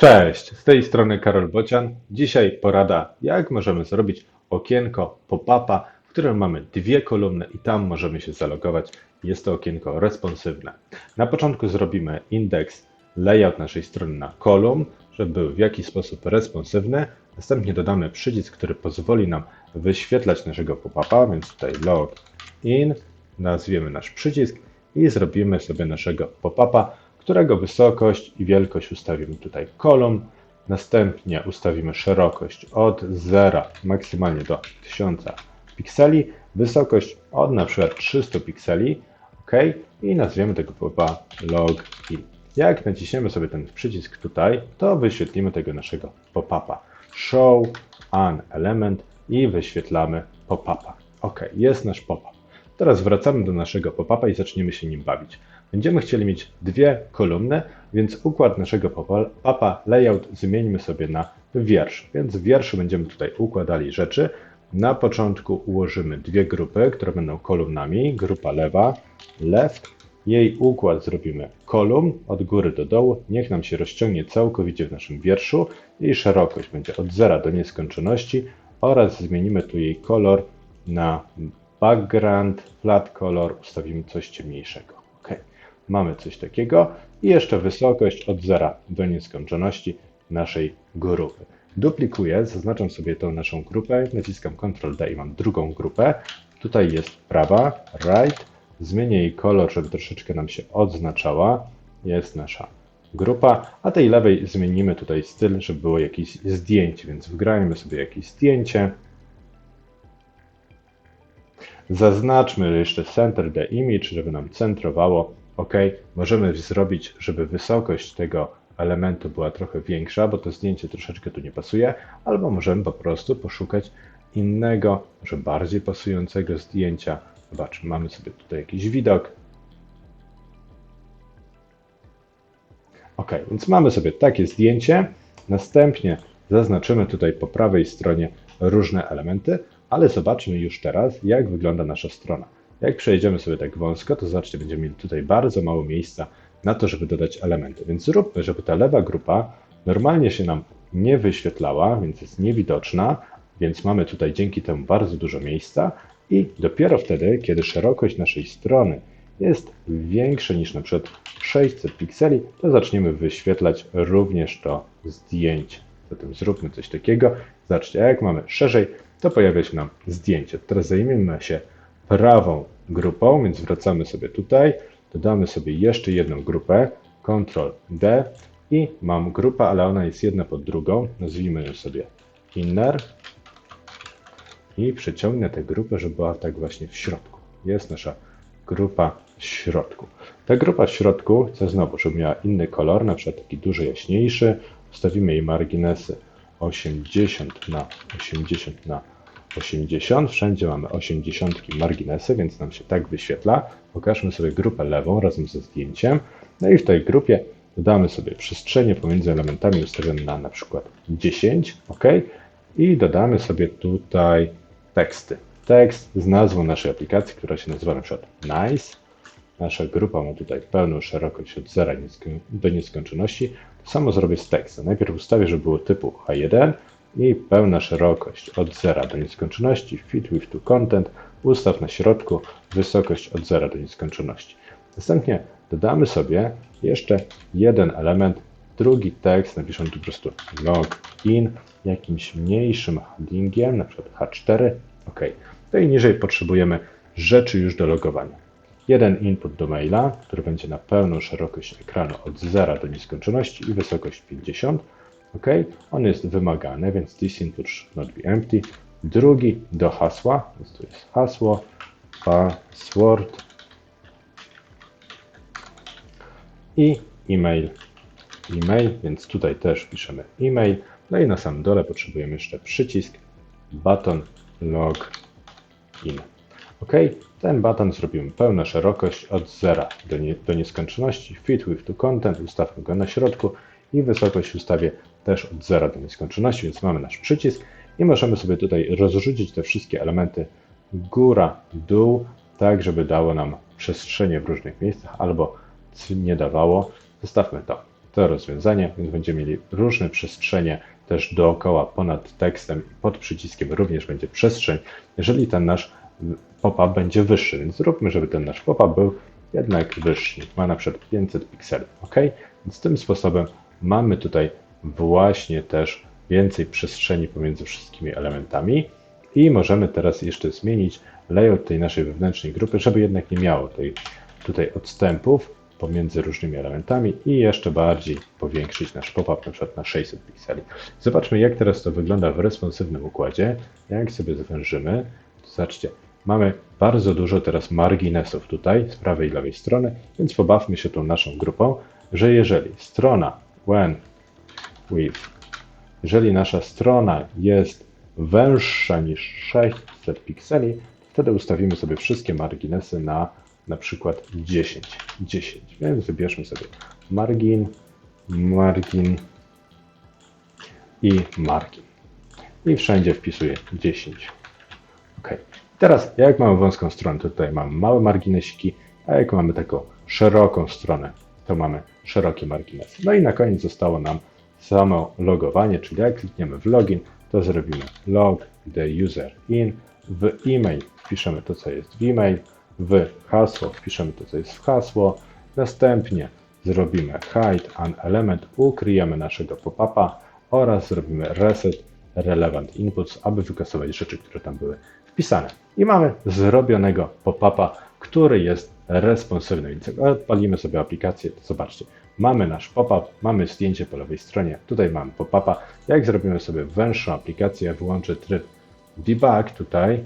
Cześć, z tej strony Karol Bocian. Dzisiaj porada, jak możemy zrobić okienko pop-upa, w którym mamy dwie kolumny i tam możemy się zalogować. Jest to okienko responsywne. Na początku zrobimy indeks, layout naszej strony na kolumn, żeby był w jakiś sposób responsywny. Następnie dodamy przycisk, który pozwoli nam wyświetlać naszego pop-upa, więc tutaj log in, nazwiemy nasz przycisk i zrobimy sobie naszego pop-upa, którego wysokość i wielkość ustawimy tutaj kolumn. Następnie ustawimy szerokość od 0 maksymalnie do 1000 pikseli, wysokość od na przykład 300 pikseli, ok, i nazwiemy tego pop-upa login. Jak naciśniemy sobie ten przycisk tutaj, to wyświetlimy tego naszego pop-upa. Show an element i wyświetlamy pop-upa. Ok, jest nasz pop-up. Teraz wracamy do naszego pop-upa i zaczniemy się nim bawić. Będziemy chcieli mieć dwie kolumny, więc układ naszego pop-upa, layout zmieńmy sobie na wiersz. Więc w wierszu będziemy tutaj układali rzeczy. Na początku ułożymy dwie grupy, które będą kolumnami. Grupa lewa, left. Jej układ zrobimy kolumn od góry do dołu. Niech nam się rozciągnie całkowicie w naszym wierszu. Jej szerokość będzie od zera do nieskończoności oraz zmienimy tu jej kolor na background, flat color, ustawimy coś ciemniejszego. Ok, mamy coś takiego i jeszcze wysokość od zera do nieskończoności naszej grupy. Duplikuję, zaznaczam sobie tą naszą grupę, naciskam Ctrl D i mam drugą grupę. Tutaj jest prawa, right, zmienię jej kolor, żeby troszeczkę nam się odznaczała. Jest nasza grupa, a tej lewej zmienimy tutaj styl, żeby było jakieś zdjęcie, więc wgrajmy sobie jakieś zdjęcie. Zaznaczmy jeszcze Center the Image, żeby nam centrowało. OK, możemy zrobić, żeby wysokość tego elementu była trochę większa, bo to zdjęcie troszeczkę tu nie pasuje, albo możemy po prostu poszukać innego, może bardziej pasującego zdjęcia. Zobaczmy, mamy sobie tutaj jakiś widok. OK, więc mamy sobie takie zdjęcie. Następnie zaznaczymy tutaj po prawej stronie różne elementy, ale zobaczmy już teraz, jak wygląda nasza strona. Jak przejdziemy sobie tak wąsko, to zobaczcie, będziemy mieli tutaj bardzo mało miejsca na to, żeby dodać elementy. Więc zróbmy, żeby ta lewa grupa normalnie się nam nie wyświetlała, więc jest niewidoczna, więc mamy tutaj dzięki temu bardzo dużo miejsca i dopiero wtedy, kiedy szerokość naszej strony jest większa niż na przykład 600 pikseli, to zaczniemy wyświetlać również to zdjęcie. Zatem zróbmy coś takiego. Zobaczcie, jak mamy szerzej, to pojawia się nam zdjęcie. Teraz zajmiemy się prawą grupą, więc wracamy sobie tutaj, dodamy sobie jeszcze jedną grupę, Ctrl D i mam grupę, ale ona jest jedna pod drugą, nazwijmy ją sobie inner i przeciągnę tę grupę, żeby była tak właśnie w środku. Jest nasza grupa w środku. Ta grupa w środku chcę znowu, żeby miała inny kolor, na przykład taki dużo jaśniejszy, ustawimy jej marginesy 80 na 80 na 80. Wszędzie mamy 80 marginesy, więc nam się tak wyświetla. Pokażmy sobie grupę lewą razem ze zdjęciem. No i w tej grupie dodamy sobie przestrzenie pomiędzy elementami ustawione na na przykład 10, ok? I dodamy sobie tutaj teksty. Tekst z nazwą naszej aplikacji, która się nazywa na przykład Nice. Nasza grupa ma tutaj pełną szerokość od 0 do nieskończoności. To samo zrobię z tekstem. Najpierw ustawię, żeby było typu H1 i pełna szerokość od 0 do nieskończoności, fit with to content, ustaw na środku wysokość od 0 do nieskończoności. Następnie dodamy sobie jeszcze jeden element, drugi tekst, napiszemy tu po prostu login jakimś mniejszym headingiem, na przykład H4, OK. I niżej potrzebujemy rzeczy już do logowania. Jeden input do maila, który będzie na pełną szerokość ekranu od 0 do nieskończoności i wysokość 50. OK, on jest wymagany, więc this input should not be empty. Drugi do hasła, więc tu jest hasło, password i e-mail. E-mail, więc tutaj też piszemy e-mail. No i na samym dole potrzebujemy jeszcze przycisk button login. OK, ten button zrobimy pełna szerokość od 0 do, nie, do nieskończoności. Fit with to content, ustawmy go na środku i wysokość ustawię też od 0 do nieskończoności, więc mamy nasz przycisk i możemy sobie tutaj rozrzucić te wszystkie elementy góra, dół, tak żeby dało nam przestrzenie w różnych miejscach albo nie dawało. Zostawmy to. to rozwiązanie, więc będziemy mieli różne przestrzenie też dookoła, ponad tekstem i pod przyciskiem również będzie przestrzeń, jeżeli ten nasz pop-up będzie wyższy, więc zróbmy, żeby ten nasz pop-up był jednak wyższy, ma na przykład 500 pikseli, ok? Więc tym sposobem mamy tutaj właśnie też więcej przestrzeni pomiędzy wszystkimi elementami i możemy teraz jeszcze zmienić layout tej naszej wewnętrznej grupy, żeby jednak nie miało tej tutaj odstępów pomiędzy różnymi elementami i jeszcze bardziej powiększyć nasz pop-up na przykład na 600 pikseli. Zobaczmy jak teraz to wygląda w responsywnym układzie. Jak sobie zwężymy, to zobaczcie, mamy bardzo dużo teraz marginesów tutaj z prawej i lewej strony, więc pobawmy się tą naszą grupą, że jeżeli strona when with, jeżeli nasza strona jest węższa niż 600 pikseli, wtedy ustawimy sobie wszystkie marginesy na na przykład 10. 10. Więc wybierzmy sobie margin, margin i margin. I wszędzie wpisuję 10. OK. Teraz, jak mamy wąską stronę, to tutaj mamy małe marginesiki, a jak mamy taką szeroką stronę, to mamy szerokie marginesy. No i na koniec zostało nam samo logowanie, czyli jak klikniemy w login, to zrobimy log the user in, w e-mail wpiszemy to, co jest w e-mail, w hasło wpiszemy to, co jest w hasło, następnie zrobimy hide an element, ukryjemy naszego pop-upa oraz zrobimy reset relevant inputs, aby wykasować rzeczy, które tam były wpisane. I mamy zrobionego pop-upa, który jest responsywny. Odpalimy sobie aplikację, to zobaczcie, mamy nasz pop-up, mamy zdjęcie po lewej stronie, tutaj mamy pop-upa. Jak zrobimy sobie węższą aplikację, wyłączę tryb debug tutaj,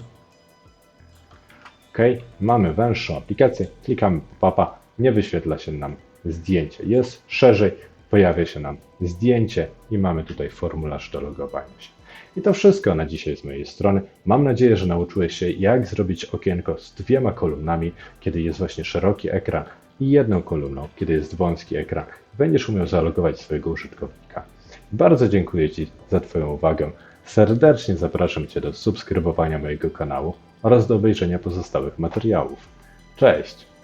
OK, mamy węższą aplikację, klikamy pop-upa, nie wyświetla się nam zdjęcie. Jest szerzej, pojawia się nam zdjęcie i mamy tutaj formularz do logowania się. I to wszystko na dzisiaj z mojej strony. Mam nadzieję, że nauczyłeś się, jak zrobić okienko z dwiema kolumnami, kiedy jest właśnie szeroki ekran i jedną kolumną, kiedy jest wąski ekran. Będziesz umiał zalogować swojego użytkownika. Bardzo dziękuję Ci za Twoją uwagę. Serdecznie zapraszam Cię do subskrybowania mojego kanału oraz do obejrzenia pozostałych materiałów. Cześć!